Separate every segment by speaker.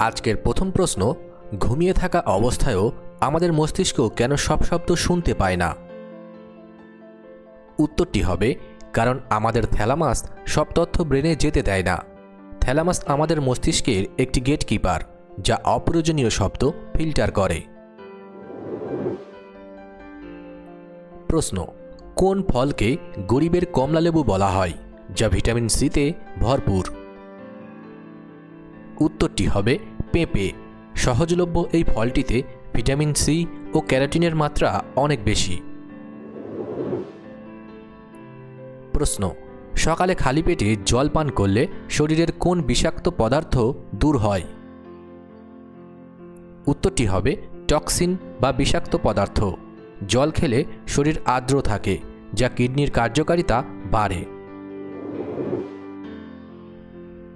Speaker 1: আজকের প্রথম প্রশ্ন, ঘুমিয়ে থাকা অবস্থায়ও আমাদের মস্তিষ্ক কেন সব শব্দ শুনতে পায় না? উত্তরটি হবে, কারণ আমাদের থ্যালামাস সব তথ্য ব্রেনে যেতে দেয় না। থ্যালামাস আমাদের মস্তিষ্কের একটি গেটকিপার, যা অপ্রয়োজনীয় শব্দ ফিল্টার করে। প্রশ্ন, কোন ফলকে গরিবের কমলালেবু বলা হয়, যা ভিটামিন সিতে ভরপুর? উত্তরটি হবে পেঁপে। সহজলভ্য এই ফলটিতে ভিটামিন সি ও ক্যারাটিনের মাত্রা অনেক বেশি। প্রশ্ন, সকালে খালি পেটে জল পান করলে শরীরের কোন বিষাক্ত পদার্থ দূর হয়? উত্তরটি হবে টক্সিন বা বিষাক্ত পদার্থ। জল খেলে শরীর আর্দ্র থাকে, যা কিডনির কার্যকারিতা বাড়ে।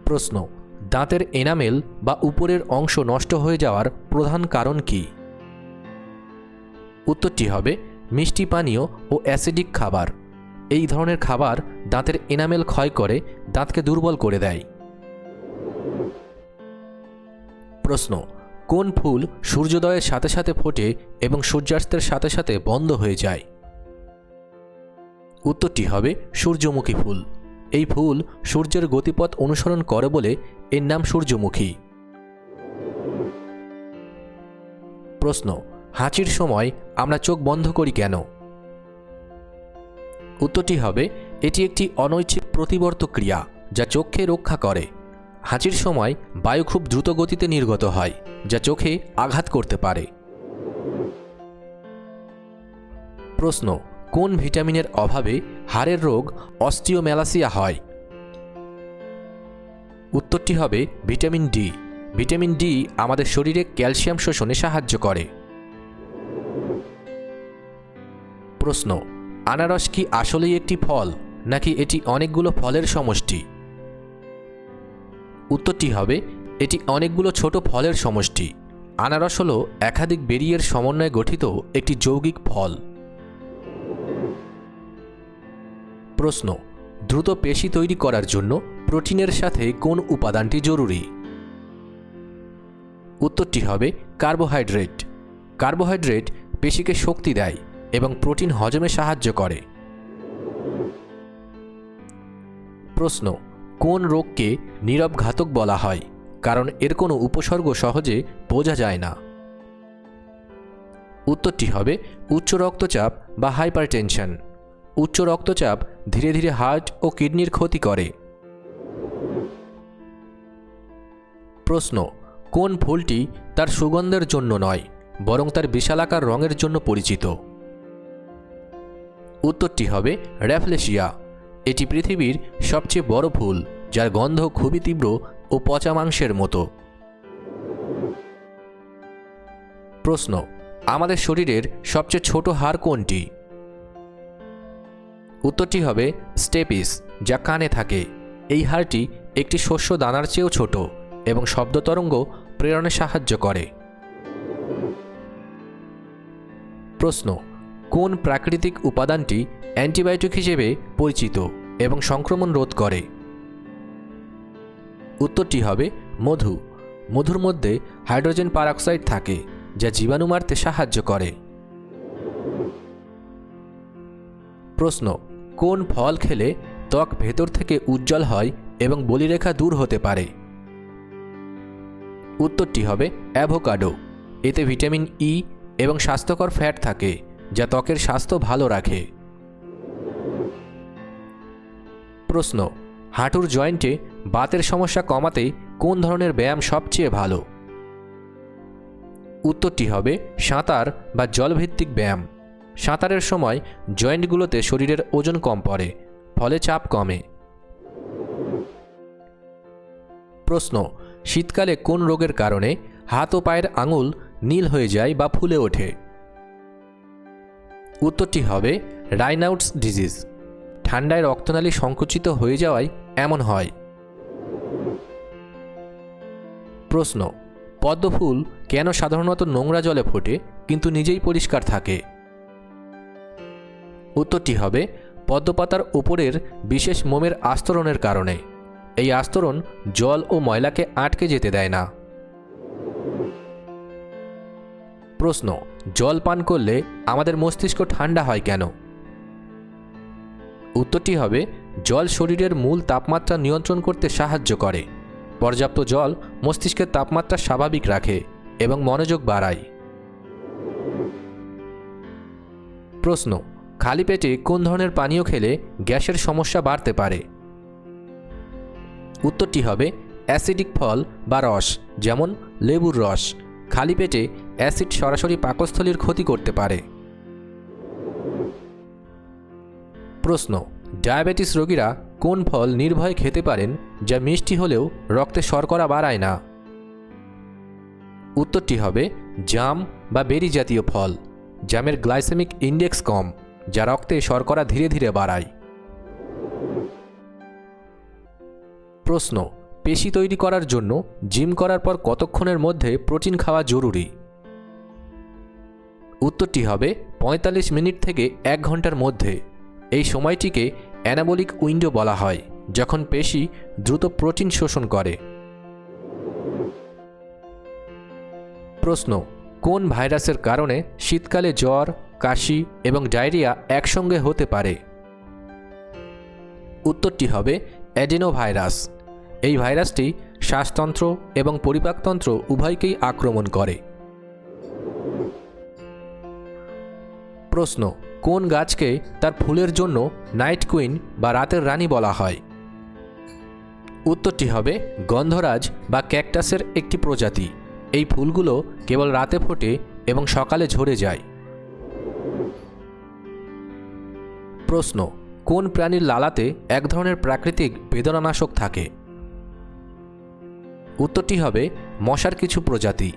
Speaker 1: প্রশ্ন দাঁতের এনামেল বা উপরের অংশ নষ্ট হয়ে যাওয়ার প্রধান কারণ কি? উত্তরটি হবে মিষ্টি পানীয় ও অ্যাসিডিক খাবার। এই ধরনের খাবার দাঁতের এনামেল ক্ষয় করে, দাঁতকে দুর্বল করে দেয়। প্রশ্ন, কোন ফুল সূর্যোদয়ের সাথে সাথে ফোটে এবং সূর্যাস্তের সাথে সাথে বন্ধ হয়ে যায়? উত্তরটি হবে সূর্যমুখী ফুল। এই ফুল সূর্যের গতিপথ অনুসরণ করে বলে এর নাম সূর্যমুখী। প্রশ্ন, হাঁচির সময় আমরা চোখ বন্ধ করি কেন? উত্তরটি হবে, এটি একটি অনৈচ্ছিক প্রতিবর্ত ক্রিয়া যা চোখকে রক্ষা করে। হাঁচির সময় বায়ু খুব দ্রুত গতিতে নির্গত হয়, যা চোখে আঘাত করতে পারে। প্রশ্ন, কোন ভিটামিনের অভাবে হাড়ের রোগ অস্টিওম্যালাসিয়া হয়? উত্তরটি হবে ভিটামিন ডি। ভিটামিন ডি আমাদের শরীরে ক্যালসিয়াম শোষণে সাহায্য করে। প্রশ্ন, আনারস কি আসলেই একটি ফল, নাকি এটি অনেকগুলো ফলের সমষ্টি? উত্তরটি হবে, এটি অনেকগুলো ছোট ফলের সমষ্টি। আনারস হল একাধিক বেরিয়ের সমন্বয়ে গঠিত একটি যৌগিক ফল। প্রশ্ন দ্রুত পেশি তৈরি করার জন্য প্রোটিনের সাথে কোন উপাদানটি জরুরি? উত্তরটি হবে কার্বোহাইড্রেট। কার্বোহাইড্রেট পেশিকে শক্তি দেয় এবং প্রোটিন হজমে সাহায্য করে। প্রশ্ন, কোন রোগকে নীরব ঘাতক বলা হয়? কারণ এর কোনো উপসর্গ সহজে বোঝা যায় না। উত্তরটি হবে উচ্চ রক্তচাপ বা হাইপারটেনশন। উচ্চ রক্তচাপ ধীরে ধীরে হার্ট ও কিডনির ক্ষতি করে। প্রশ্ন, কোন ফুলটি তার সুগন্ধের জন্য নয়, বরং তার বিশালাকার রঙের জন্য পরিচিত? উত্তরটি হবে র্যাফলেশিয়া। এটি পৃথিবীর সবচেয়ে বড় ফুল যার গন্ধ খুবই তীব্র ও পচা মাংসের মতো। প্রশ্ন, আমাদের শরীরের সবচেয়ে ছোট হাড় কোনটি? উত্তরটি হবে স্টেপিস, যা কানে থাকে। এই হাড়টি একটি শস্য দানার চেয়েও ছোট এবং শব্দ তরঙ্গ প্রেরণে সাহায্য করে। প্রশ্ন, কোন প্রাকৃতিক উপাদানটি অ্যান্টিবায়োটিক হিসেবে পরিচিত এবং সংক্রমণ রোধ করে? উত্তরটি হবে মধু। মধুর মধ্যে হাইড্রোজেন পারঅক্সাইড থাকে, যা জীবাণু মারতে সাহায্য করে। প্রশ্ন কোন ফল খেলে ত্বক ভেতর থেকে উজ্জ্বল হয় এবং বলিরেখা দূর হতে পারে? উত্তরটি হবে অ্যাভোকাডো। এতে ভিটামিন ই এবং স্বাস্থ্যকর ফ্যাট থাকে, যা ত্বকের স্বাস্থ্য ভালো রাখে। প্রশ্ন, হাঁটুর জয়েন্টে বাতের সমস্যা কমাতে কোন ধরনের ব্যায়াম সবচেয়ে ভালো? উত্তরটি হবে সাঁতার বা জলভিত্তিক ব্যায়াম। সাঁতারের সময় জয়েন্টগুলোতে শরীরের ওজন কম পড়ে, ফলে চাপ কমে। প্রশ্ন, শীতকালে কোন রোগের কারণে হাত ও পায়ের আঙুল নীল হয়ে যায় বা ফুলে ওঠে? উত্তরটি হবে, রাইনাউটস ডিজিজ। ঠান্ডায় রক্তনালী সংকুচিত হয়ে যাওয়ায় এমন হয়। প্রশ্ন, পদ্মফুল কেন সাধারণত নোংরা জলে ফোটে, কিন্তু নিজেই পরিষ্কার থাকে? উত্তরটি হবে, পদ্মপাতার উপরের বিশেষ মোমের আস্তরণের কারণে। এই আস্তরণ জল ও ময়লাকে আটকে যেতে দেয় না। প্রশ্ন, জল পান করলে আমাদের মস্তিষ্ক ঠান্ডা হয় কেন? উত্তরটি হবে, জল শরীরের মূল তাপমাত্রা নিয়ন্ত্রণ করতে সাহায্য করে। পর্যাপ্ত জল মস্তিষ্কের তাপমাত্রা স্বাভাবিক রাখে এবং মনোযোগ বাড়ায়। প্রশ্ন খালি পেটে কোন ধরনের পানীয় খেলে গ্যাসের সমস্যা বাড়তে পারে? উত্তরটি হবে অ্যাসিডিক ফল বা রস, যেমন লেবুর রস। খালি পেটে অ্যাসিড সরাসরি পাকস্থলীর ক্ষতি করতে পারে। প্রশ্ন, ডায়াবেটিস রোগীরা কোন ফল নির্ভয়ে খেতে পারেন যা মিষ্টি হলেও রক্তে শর্করা বাড়ায় না? উত্তরটি হবে জাম বা বেরি জাতীয় ফল। জামের গ্লাইসেমিক ইন্ডেক্স কম। যা রক্তে শর্করা ধীরে ধীরে বাড়ায়। প্রশ্ন, পেশি তৈরি করার জন্য জিম করার পর কতক্ষণের মধ্যে প্রোটিন খাওয়া জরুরি? উত্তরটি হবে ৪৫ মিনিট থেকে এক ঘণ্টার মধ্যে। এই সময়টিকে অ্যানাবলিক উইন্ডো বলা হয়, যখন পেশি দ্রুত প্রোটিন শোষণ করে। প্রশ্ন, কোন ভাইরাসের কারণে শীতকালে জ্বর কাশি এবং ডায়রিয়া একসঙ্গে হতে পারে। উত্তরটি হবে অ্যাডেনো ভাইরাস এই ভাইরাসটি শ্বাসতন্ত্র এবং পরিপাকতন্ত্র উভয়কেই আক্রমণ করে। প্রশ্ন, কোন গাছকে তার ফুলের জন্য নাইট কুইন বা রাতের রানী বলা হয়? উত্তরটি হবে গন্ধরাজ বা ক্যাকটাসের একটি প্রজাতি। এই ফুলগুলো কেবল রাতে ফোটে এবং সকালে ঝরে যায়। প্রশ্ন, কোন প্রাণীর লালাতে এক ধরনের প্রাকৃতিক বেদনানাশক থাকে? উত্তরটি হবে, মশার কিছু প্রজাতি।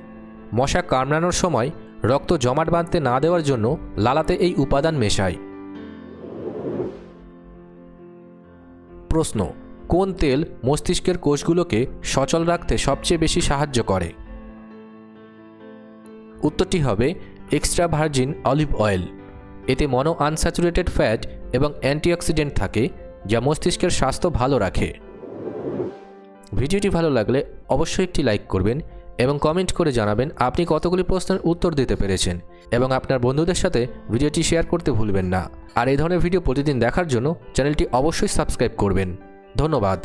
Speaker 1: মশা কামড়ানোর সময় রক্ত জমাট বাঁধতে না দেওয়ার জন্য লালাতে এই উপাদান মেশায়। প্রশ্ন, কোন তেল মস্তিষ্কের কোষগুলোকে সচল রাখতে সবচেয়ে বেশি সাহায্য করে? উত্তরটি হবে, এক্সট্রা ভার্জিন অলিভ অয়েল। এতে মনো আনস্যাচুরেটেড ফ্যাট এবং অ্যান্টিঅক্সিডেন্ট থাকে যা মস্তিষ্কের স্বাস্থ্য ভালো রাখে। ভিডিওটি ভালো লাগলে অবশ্যই একটি লাইক করবেন এবং কমেন্ট করে জানাবেন আপনি কতগুলি প্রশ্নের উত্তর দিতে পেরেছেন এবং আপনার বন্ধুদের সাথে ভিডিওটি শেয়ার করতে ভুলবেন না। আর এই ধরনের ভিডিও প্রতিদিন দেখার জন্য চ্যানেলটি অবশ্যই সাবস্ক্রাইব করবেন। ধন্যবাদ।